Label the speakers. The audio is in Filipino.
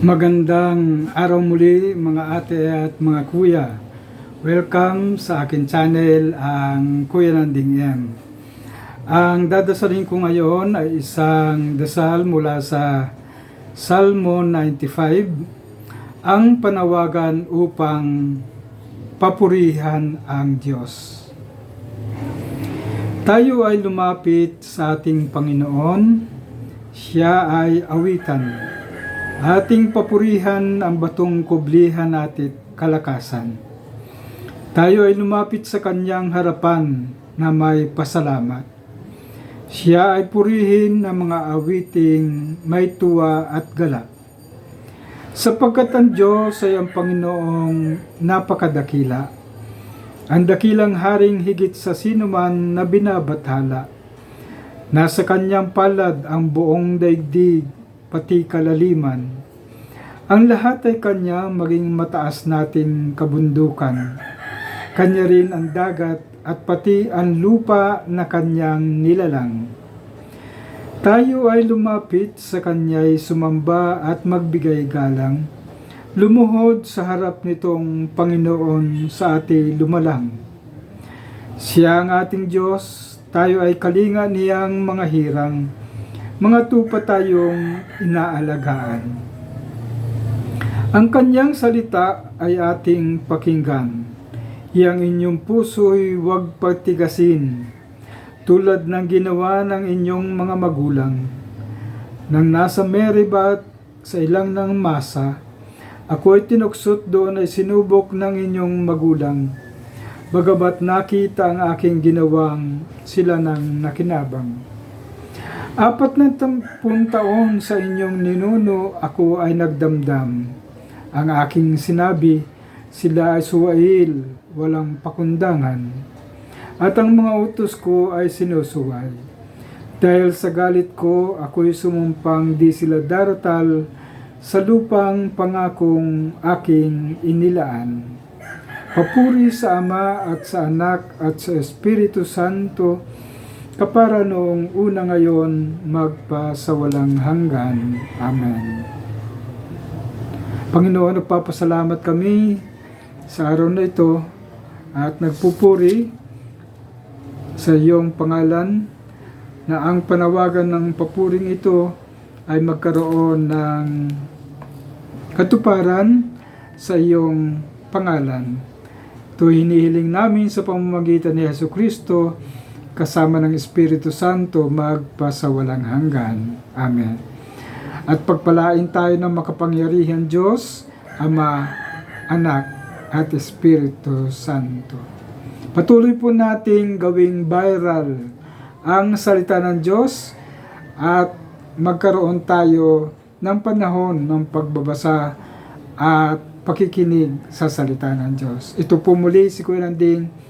Speaker 1: Magandang araw muli mga ate at mga kuya. Welcome sa akin channel, ang Kuya Nanding M. Ang dadasalin ko ngayon ay isang dasal mula sa Salmo 95, ang panawagan upang papurihan ang Diyos. Tayo ay lumapit sa ating Panginoon, siya ay awitan Ating papurihan ang batong kublihan at kalakasan. Tayo ay lumapit sa kanyang harapan na may pasalamat. Siya ay purihin ng mga awiting may tuwa at galak. Sapagkat ang Diyos ay ang Panginoong napakadakila. Ang dakilang haring higit sa sinuman na binabathala. Nasa kanyang palad ang buong daigdig pati kalaliman. Ang lahat ay kanya maging mataas nating kabundukan. Kanya rin ang dagat at pati ang lupa na kanyang nilalang. Tayo ay lumapit sa kanya'y sumamba at magbigay galang. Lumuhod sa harap nitong Panginoon sa ati lumalang. Siya ang ating Diyos, tayo ay kalinga niyang mga hirang mga tupa tayong inaalagaan. Ang kanyang salita ay ating pakinggan. Iyang inyong puso'y huwag patigasin, tulad ng ginawa ng inyong mga magulang. Nang nasa Meribat sa ilang ng masa, ako ay tinuksot doon ay sinubok ng inyong magulang. Bagabat nakita ang aking ginawang sila ng nakinabang. Apat na tampung taon sa inyong ninuno ako ay nagdamdam. Ang aking sinabi, sila ay suwail, walang pakundangan. At ang mga utos ko ay sinusuway. Dahil sa galit ko, ako'y sumumpang di sila daratal sa lupang pangakong aking inilaan. Papuri sa Ama at sa Anak at sa Espiritu Santo, kapara noong una ngayon magpasawalang hanggan. Amen. Panginoon, nagpapasalamat kami sa araw na ito at nagpupuri sa iyong pangalan na ang panawagan ng papuring ito ay magkaroon ng katuparan sa iyong pangalan. Ito hinihiling namin sa pamamagitan ni Yesu Kristo kasama ng Espiritu Santo magpasawalang hanggan. Amen. At pagpalain tayo ng makapangyarihan Diyos, Ama, Anak, at Espiritu Santo. Patuloy po nating gawing viral ang salita ng Diyos at magkaroon tayo ng panahon ng pagbabasa at pakikinig sa salita ng Diyos. Ito po muli si Kuya Landing.